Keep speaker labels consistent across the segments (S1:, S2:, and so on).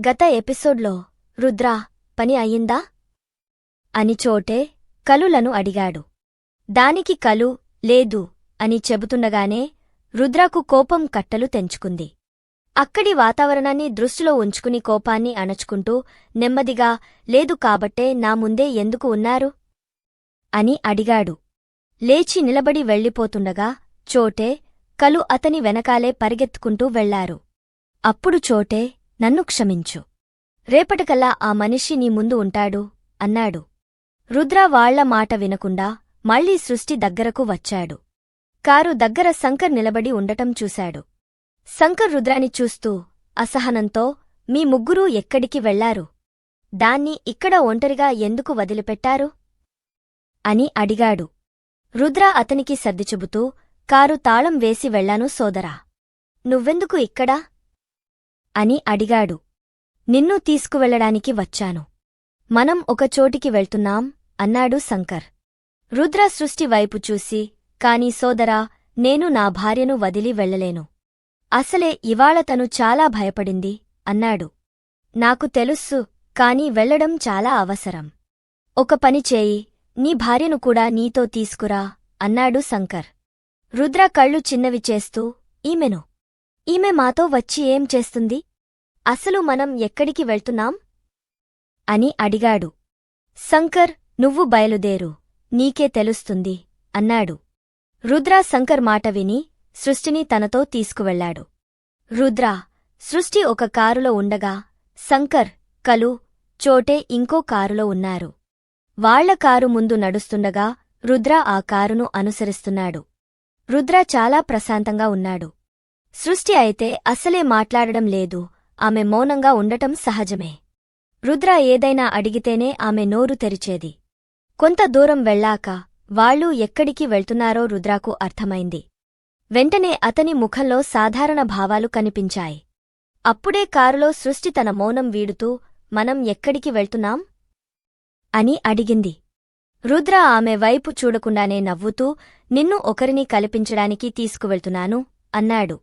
S1: గత ఎపిసోడ్లో రుద్రా పని అయ్యిందా? అని చోటే కలులను అడిగాడు. దానికి కలు లేదు అని చెబుతుండగానే రుద్రాకు కోపం కట్టలు తెంచుకుంది. అక్కడి వాతావరణాన్ని దృష్టిలో ఉంచుకుని కోపాన్ని అణచుకుంటూ నెమ్మదిగా లేదు కాబట్టే నా ముందే ఎందుకు ఉన్నారు? అని అడిగాడు. లేచి నిలబడి వెళ్ళిపోతుండగా చోటే కలు అతని వెనకాలే పరిగెత్తుకుంటూ వెళ్ళారు. అప్పుడు చోటే నన్ను క్షమించు. రేపటికల్లా ఆ మనిషి నీ ముందు ఉంటాడు అన్నాడు. రుద్ర వాళ్ళ మాట వినకుండా మళ్ళీ సృష్టి దగ్గరకు వచ్చాడు. కారు దగ్గర శంకర్ నిలబడి ఉండటం చూశాడు. శంకర్ రుద్రాని చూస్తూ అసహనంతో మీ ముగ్గురూ ఎక్కడికి వెళ్ళారు? దాన్ని ఇక్కడ ఒంటరిగా ఎందుకు వదిలిపెట్టారు అని అడిగాడు. రుద్ర అతనికి సర్దిచెబుతూ కారు తాళం వేసి వెళ్ళాను సోదరా. నువ్వెందుకు ఇక్కడా? అని అడిగాడు. నిన్ను తీసుకువెళ్ళడానికి వచ్చాను. మనం ఒక చోటికి వెళ్తున్నాం అన్నాడు శంకర్. రుద్ర సృష్టి వైపు చూసి కాని సోదరా నేను నా భార్యను వదిలి వెళ్ళలేను. అసలే ఇవాళ తను చాలా భయపడింది అన్నాడు. నాకు తెలుస్సు కాని వెళ్ళడం చాలా అవసరం. ఒక పని చేయి నీ భార్యను కూడా నీతో తీసుకురా అన్నాడు శంకర్. రుద్ర కళ్ళు చిన్నవి చేస్తూ ఈమెను. ఈమె మాతో వచ్చి ఏం చేస్తుంది? అసలు మనం ఎక్కడికి వెళ్తున్నాం? అని అడిగాడు. శంకర్ నువ్వు బయలుదేరు నీకే తెలుస్తుంది అన్నాడు. రుద్ర శంకర్ మాట విని సృష్టిని తనతో తీసుకువెళ్ళాడు రుద్ర సృష్టి ఒక కారులో ఉండగా శంకర్ కలు చోటే ఇంకో కారులో ఉన్నారు. వాళ్ళ కారు ముందు నడుస్తుండగా రుద్ర ఆ కారును అనుసరిస్తున్నాడు. రుద్ర చాలా ప్రశాంతంగా ఉన్నాడు. సృష్టి అయితే అసలే మాట్లాడడం లేదు ఆమె మౌనంగా ఉండటం సహజమే. రుద్ర ఏదైనా అడిగితేనే ఆమె నోరు తెరిచేది. కొంత దూరం వెళ్ళాక వాళ్ళు ఎక్కడికి వెళ్తున్నారో రుద్రాకు అర్థమైంది. వెంటనే అతని ముఖంలో సాధారణ భావాలు కనిపించాయి. అప్పుడే కారులో సృష్టి తన మౌనం వీడుతూ మనం ఎక్కడికి వెళ్తున్నాం? అని అడిగింది. రుద్ర ఆమె వైపు చూడకుండానే నవ్వుతూ నిన్ను ఒకరిని కల్పించడానికి తీసుకువెళ్తున్నాను అన్నాడు.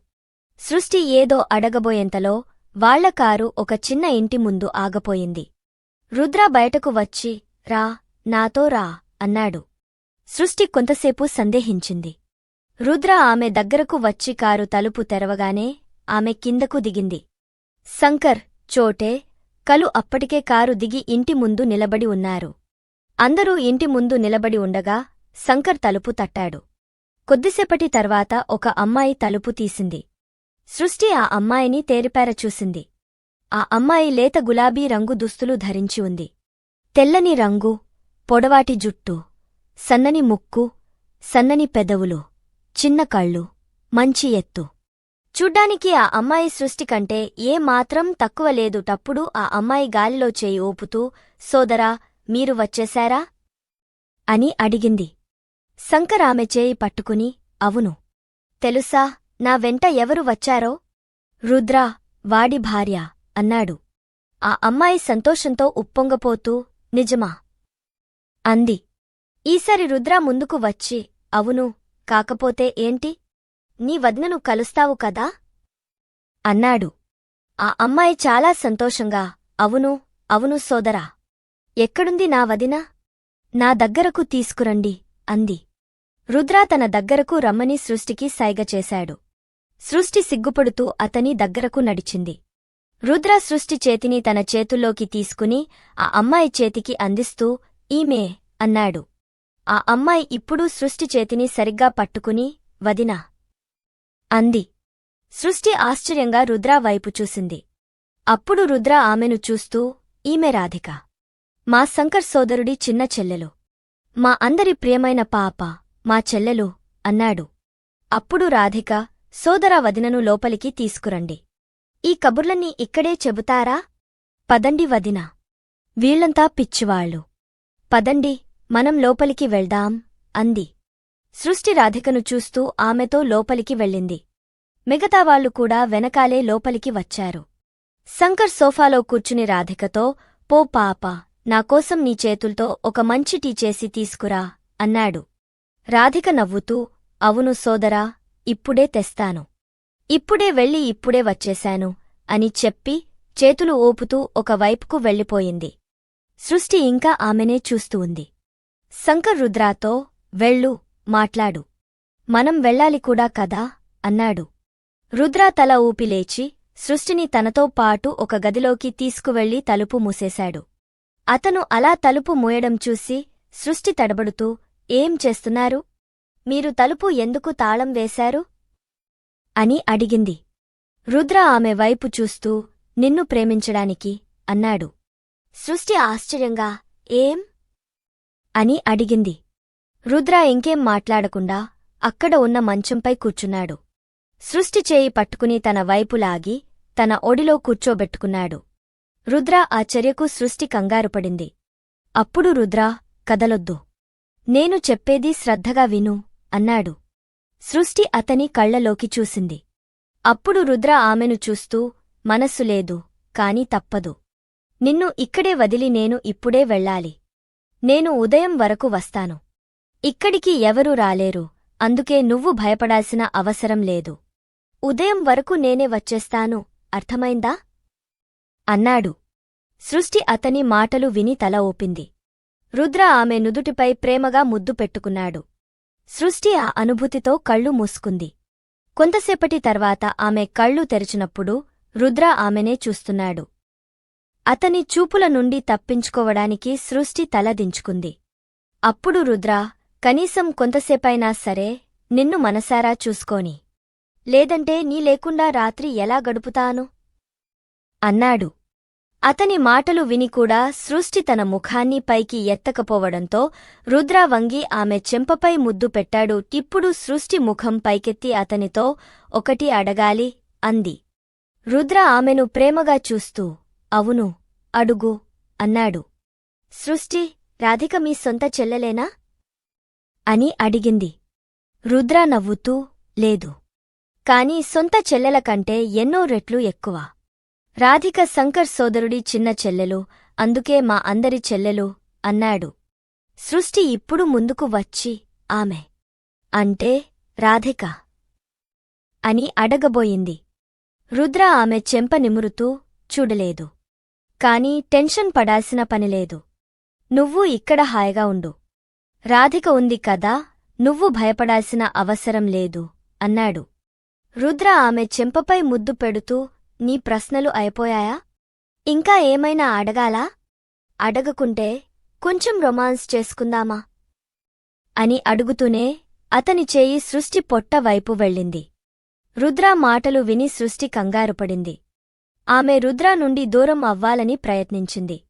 S1: సృష్టి ఏదో అడగబోయేంతలో వాళ్ళ కారు ఒక చిన్న ఇంటి ముందు ఆగపోయింది. రుద్ర బయటకు వచ్చి రా నాతో రా అన్నాడు. సృష్టి కొంతసేపు సందేహించింది. రుద్ర ఆమె దగ్గరకు వచ్చి కారు తలుపు తెరవగానే ఆమె కిందకు దిగింది. శంకర్ చోటే కలు అప్పటికే కారు దిగి ఇంటి ముందు నిలబడి ఉన్నారు. అందరూ ఇంటి ముందు నిలబడి ఉండగా శంకర్ తలుపు తట్టాడు. కొద్దిసేపటి తర్వాత ఒక అమ్మాయి తలుపు తీసింది. సృష్టి ఆ అమ్మాయిని తేరిపార చూసింది. ఆ అమ్మాయి లేత గులాబీ రంగు దుస్తులు ధరించి ఉంది. తెల్లని రంగు పొడవాటి జుట్టు సన్నని ముక్కు సన్నని పెదవులు చిన్న కళ్ళు మంచి ఎత్తు. చూడ్డానికి ఆ అమ్మాయి సృష్టి కంటే ఏ మాత్రం తక్కువ లేదు టప్పుడు ఆ అమ్మాయి గాలిలో చేయి ఊపుతూ సోదరా మీరు వచ్చేశారా అని అడిగింది. శంకరామె చేయి పట్టుకుని అవును. తెలుసా? నా వెంట ఎవరు వచ్చారో? రుద్రా వాడి భార్య అన్నాడు. ఆ అమ్మాయి సంతోషంతో ఉప్పొంగపోతూ నిజమా? అంది. ఈసారి రుద్ర ముందుకు వచ్చి అవును కాకపోతే ఏంటి? నీ వదినను కలుస్తావు కదా? అన్నాడు. ఆ అమ్మాయి చాలా సంతోషంగా అవును అవును సోదరా. ఎక్కడుంది నా వదిన? నా దగ్గరకు తీసుకురండి అంది. రుద్ర తన దగ్గరకు రమ్మని సృష్టికి సైగ చేశాడు. సృష్టి సిగ్గుపడుతూ అతని దగ్గరకు నడిచింది. రుద్ర సృష్టి చేతిని తన చేతుల్లోకి తీసుకుని ఆ అమ్మాయి చేతికి అందిస్తూ ఈమే అన్నాడు. ఆ అమ్మాయి ఇప్పుడు సృష్టి చేతిని సరిగ్గా పట్టుకుని వదినా అంది. సృష్టి ఆశ్చర్యంగా రుద్రా వైపు చూసింది. అప్పుడు రుద్ర ఆమెను చూస్తూ ఈమె రాధిక మా శంకర్ సోదరుడి చిన్న చెల్లెలు. మా అందరి ప్రియమైన పాప మా చెల్లెలు అన్నాడు. అప్పుడు రాధిక సోదర వదినను లోపలికి తీసుకురండి. ఈ కబుర్లన్నీ ఇక్కడే చెబుతారా? పదండి వదిన. వీళ్ళంతా పిచ్చివాళ్ళు పదండి మనం లోపలికి వెళ్దాం అంది. సృష్టి రాధికను చూస్తూ ఆమెతో లోపలికి వెళ్ళింది. మిగతావాళ్ళు కూడా వెనకాలే లోపలికి వచ్చారు. శంకర్ సోఫాలో కూర్చుని రాధికతో పో పాప నాకోసం నీ చేతుల్తో ఒక మంచి టీ చేసి తీసుకురా అన్నాడు. రాధిక నవ్వుతూ అవును సోదరా ఇప్పుడే తెస్తాను. ఇప్పుడే వెళ్ళి ఇప్పుడే వచ్చేశాను అని చెప్పి చేతులు ఓపుతూ ఒక వైపుకు వెళ్ళిపోయింది. సృష్టి ఇంకా ఆమెనే చూస్తూ ఉంది. శంకర్ రుద్రాతో వెళ్ళు మాట్లాడు. మనం వెళ్ళాలి కూడా కదా? అన్నాడు. రుద్రా తల ఊపిలేచి సృష్టిని తనతో పాటు ఒక గదిలోకి తీసుకువెళ్ళి తలుపు మూసేశాడు. అతను అలా తలుపు మూయడం చూసి సృష్టి తడబడుతూ ఏం చేస్తున్నారు? మీరు తలుపు ఎందుకు తాళం వేశారు? అని అడిగింది. రుద్ర ఆమె వైపు చూస్తూ నిన్ను ప్రేమించడానికి అన్నాడు. సృష్టి ఆశ్చర్యంగా ఏం? అని అడిగింది. రుద్ర ఇంకేం మాట్లాడకుండా అక్కడ ఉన్న మంచంపై కూర్చున్నాడు. సృష్టి చేయి పట్టుకుని తన వైపు లాగి తన ఒడిలో కూర్చోబెట్టుకున్నాడు. రుద్ర ఆ చర్యకు సృష్టి కంగారుపడింది అప్పుడు రుద్ర కదలొద్దు. నేను చెప్పేది శ్రద్ధగా విను అన్నాడు. సృష్టి అతని కళ్ళలోకి చూసింది. అప్పుడు రుద్ర ఆమెను చూస్తూ మనస్సు లేదు కాని తప్పదు. నిన్ను ఇక్కడే వదిలి నేను ఇప్పుడే వెళ్ళాలి. నేను ఉదయం వరకు వస్తాను. ఇక్కడికి ఎవరూ రాలేరు అందుకే నువ్వు భయపడాల్సిన అవసరం లేదు. ఉదయం వరకు నేనే వచ్చేస్తాను అర్థమైందా అన్నాడు. సృష్టి అతని మాటలు విని తల ఊపింది. రుద్ర ఆమె నుదుటిపై ప్రేమగా ముద్దు పెట్టుకున్నాడు. సృష్టి ఆ అనుభూతితో కళ్ళు మూసుకుంది. కొంతసేపటి తర్వాత ఆమె కళ్ళు తెరిచినప్పుడు రుద్ర ఆమెనే చూస్తున్నాడు. అతని చూపుల నుండి తప్పించుకోవడానికి సృష్టి తల దించుకుంది. అప్పుడు రుద్ర కనీసం కొంతసేపైనా సరే నిన్ను మనసారా చూసుకోని. లేదంటే నీ లేకుండా రాత్రి ఎలా గడుపుతాను అన్నాడు. అతని మాటలు విని కూడా సృష్టి తన ముఖాన్ని పైకి ఎత్తకపోవడంతో రుద్ర వంగి ఆమె చెంపపై ముద్దు పెట్టాడు. ఇప్పుడు సృష్టి ముఖం పైకెత్తి అతనితో ఒకటి అడగాలి అంది. రుద్ర ఆమెను ప్రేమగా చూస్తూ అవును అడుగు అన్నాడు. సృష్టి రాధిక మీ సొంత చెల్లెలేనా? అని అడిగింది. రుద్ర నవ్వుతూ లేదు. కాని సొంత చెల్లెల కంటే ఎన్నో రెట్లు ఎక్కువ. రాధిక శంకర్ సోదరుడి చిన్న చెల్లెలు అందుకే మా అందరి చెల్లెలు అన్నాడు. సృష్టి ఇప్పుడు ముందుకు వచ్చి ఆమె. అంటే రాధిక అని అడగబోయింది. రుద్ర ఆమె చెంప నిమురుతూ చూడలేదు. కాని టెన్షన్ పడాల్సిన పనిలేదు నువ్వు ఇక్కడ హాయిగా ఉండు. రాధిక ఉంది కదా నువ్వు భయపడాల్సిన అవసరం లేదు అన్నాడు. రుద్ర ఆమె చెంపపై ముద్దు పెడుతూ నీ ప్రశ్నలు అయిపోయాయా? ఇంకా ఏమైనా అడగాలా? అడగకుంటే కొంచెం రొమాన్స్ చేసుకుందామా? అని అడుగుతూనే అతని చేయి సృష్టి పొట్ట వైపు వెళ్ళింది. రుద్ర మాటలు విని సృష్టి కంగారుపడింది ఆమె రుద్ర నుండి దూరం అవ్వాలని ప్రయత్నించింది.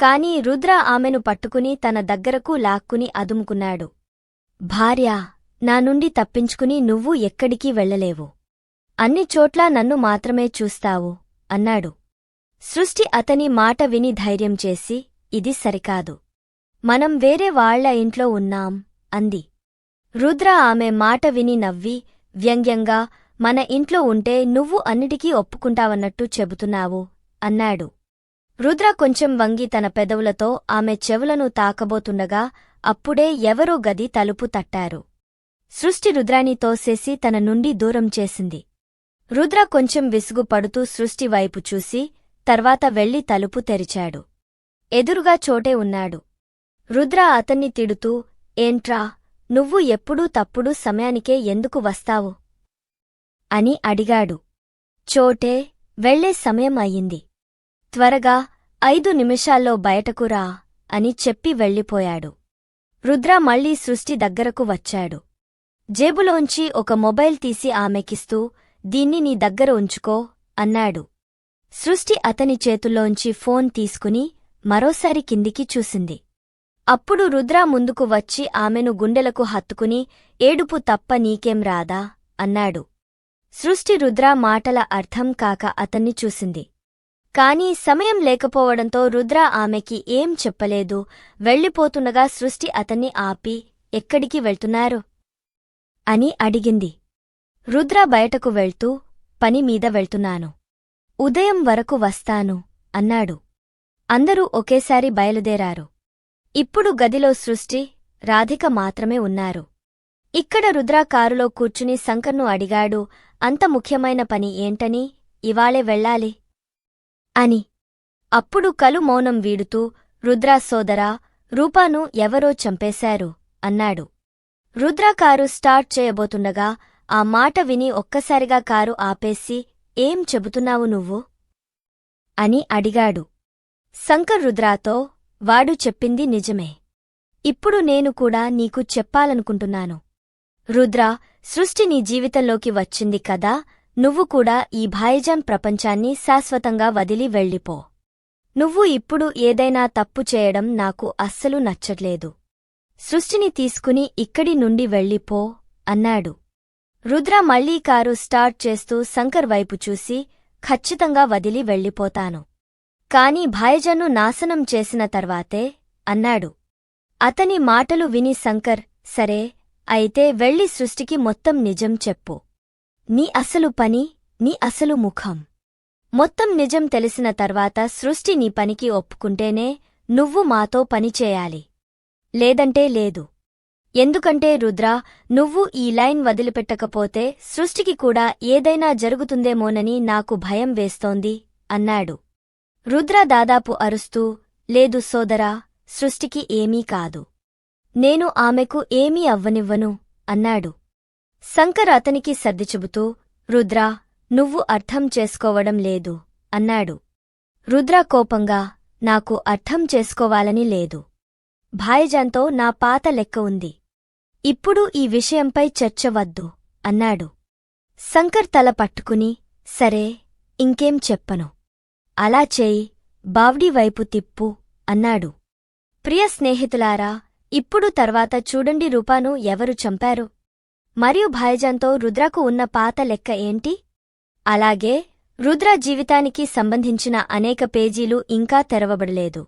S1: కాని రుద్ర ఆమెను పట్టుకుని తన దగ్గరకు లాక్కుని అదుముకున్నాడు. భార్యా నా నుండి తప్పించుకుని నువ్వు ఎక్కడికీ వెళ్ళలేవు. అన్ని చోట్లా నన్ను మాత్రమే చూస్తావు అన్నాడు. సృష్టి అతని మాట విని ధైర్యం చేసి ఇది సరికాదు. మనం వేరే వాళ్ళ ఇంట్లో ఉన్నాం అంది. రుద్ర ఆమె మాట విని నవ్వి వ్యంగ్యంగా మన ఇంట్లో ఉంటే నువ్వు అన్నిటికీ ఒప్పుకుంటావన్నట్టు చెబుతున్నావు అన్నాడు. రుద్ర కొంచెం వంగి తన పెదవులతో ఆమె చెవులను తాకబోతుండగా అప్పుడే ఎవరో గది తలుపు తట్టారు. సృష్టి రుద్రాని తోసేసి తన నుండి దూరం చేసింది. రుద్ర కొంచెం విసుగు పడుతూ సృష్టి వైపు చూసి తర్వాత వెళ్ళి తలుపు తెరిచాడు. ఎదురుగా చోటే ఉన్నాడు. రుద్ర అతన్ని తిడుతూ ఏంట్రా నువ్వు ఎప్పుడూ తప్పుడు సమయానికే ఎందుకు వస్తావు అని అడిగాడు. చోటే వెళ్ళే సమయం అయింది త్వరగా ఐదు నిమిషాల్లో బయటకు రా అని చెప్పి వెళ్ళిపోయాడు. రుద్ర మళ్ళీ సృష్టి దగ్గరకు వచ్చాడు. జేబులోంచి ఒక మొబైల్ తీసి ఆమెకిస్తూ దీన్ని నీ దగ్గర ఉంచుకో అన్నాడు. సృష్టి అతని చేతుల్లోంచి ఫోన్ తీసుకుని మరోసారి కిందికి చూసింది. అప్పుడు రుద్ర ముందుకు వచ్చి ఆమెను గుండెలకు హత్తుకుని ఏడుపు తప్ప నీకేం రాదా? అన్నాడు. సృష్టి రుద్ర మాటల అర్థం కాక అతన్ని చూసింది. కాని సమయం లేకపోవడంతో రుద్ర ఆమెకి ఏం చెప్పలేదు. వెళ్ళిపోతుండగా సృష్టి అతన్ని ఆపి ఎక్కడికి వెళ్తున్నారు? అని అడిగింది. రుద్ర బయటకు వెళ్తూ పని మీద వెళ్తున్నాను. ఉదయం వరకు వస్తాను అన్నాడు. అందరూ ఒకేసారి బయలుదేరారు. ఇప్పుడు గదిలో సృష్టి రాధిక మాత్రమే ఉన్నారు. ఇక్కడ రుద్ర కారులో కూర్చుని శంకర్ను అడిగాడు అంత ముఖ్యమైన పని ఏంటని ఇవాళే వెళ్ళాలి? అని. అప్పుడు కలు మౌనం వీడుతూ రుద్రా సోదరా రూపాను ఎవరో చంపేశారు అన్నాడు. రుద్ర కారు స్టార్ట్ చేయబోతుండగా ఆ మాట విని ఒక్కసారిగా కారు ఆపేసి ఏం చెబుతున్నావు నువ్వు అని అడిగాడు. శంకర్ రుద్రాతో వాడు చెప్పింది నిజమే. ఇప్పుడు నేను కూడా నీకు చెప్పాలనుకుంటున్నాను. రుద్ర సృష్టి నీ జీవితంలోకి వచ్చింది కదా నువ్వు కూడా ఈ భాయిజాన్ ప్రపంచాన్ని శాశ్వతంగా వదిలి వెళ్ళిపో. నువ్వు ఇప్పుడు ఏదైనా తప్పు చేయడం నాకు అస్సలు నచ్చట్లేదు. సృష్టిని తీసుకుని ఇక్కడి నుండి వెళ్ళిపో అన్నాడు. రుద్ర మళ్ళీ కారు స్టార్ట్ చేస్తూ శంకర్ వైపు చూసి ఖచ్చితంగా వదిలి వెళ్ళిపోతాను. కాని భాయజన్ను నాశనం చేసిన తర్వాతే అన్నాడు. అతని మాటలు విని శంకర్ సరే అయితే వెళ్ళి సృష్టికి మొత్తం నిజం చెప్పు. నీ అసలు పని నీ అసలు ముఖం. మొత్తం నిజం తెలిసిన తర్వాత సృష్టి నీ పనికి ఒప్పుకుంటేనే నువ్వు మాతో పనిచేయాలి లేదంటే లేదు. ఎందుకంటే రుద్ర నువ్వు ఈ లైన్ వదిలిపెట్టకపోతే సృష్టికి కూడా ఏదైనా జరుగుతుందేమోనని నాకు భయం వేస్తోంది అన్నాడు. రుద్ర దాదాపు అరుస్తూ లేదు సోదరా సృష్టికి ఏమీ కాదు. నేను ఆమెకు ఏమీ అవ్వనివ్వను అన్నాడు. శంకర్ అతనికి సర్దిచెబుతూ రుద్ర రుద్రా నువ్వు అర్థం చేసుకోవడం లేదు అన్నాడు. రుద్ర కోపంగా నాకు అర్థం చేసుకోవాలని లేదు. భాయజాన్తో నా పాత లెక్క ఉంది. ఇప్పుడు ఈ విషయంపై చర్చ వద్దు అన్నాడు. శంకర్ తల పట్టుకుని సరే ఇంకేం చెప్పను. అలా చేయి బావ్డీ వైపు తిప్పు అన్నాడు. ప్రియ స్నేహితులారా ఇప్పుడు తర్వాత చూడండి రూపాను ఎవరు చంపారు. మరియు భయజంతో రుద్రకు ఉన్న పాత లెక్క ఏంటి? అలాగే రుద్ర జీవితానికి సంబంధించిన అనేక పేజీలు ఇంకా తెరవబడలేదు.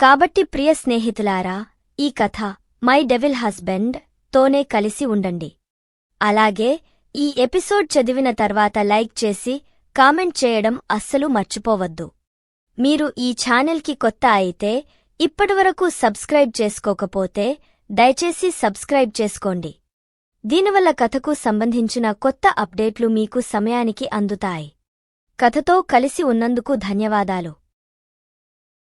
S1: కాబట్టి ప్రియ స్నేహితులారా ఈ కథ మై డెవిల్ హస్బెండ్ తోనే కలిసి ఉండండి. అలాగే ఈ ఎపిసోడ్ చదివిన తర్వాత లైక్ చేసి కామెంట్ చేయడం అస్సలు మర్చిపోవద్దు. మీరు ఈ ఛానల్కి కొత్త అయితే ఇప్పటివరకు సబ్స్క్రైబ్ చేసుకోకపోతే దయచేసి సబ్స్క్రైబ్ చేసుకోండి. దీనివల్ల కథకు సంబంధించిన కొత్త అప్డేట్లు మీకు సమయానికి అందుతాయి. కథతో కలిసి ఉన్నందుకు ధన్యవాదాలు.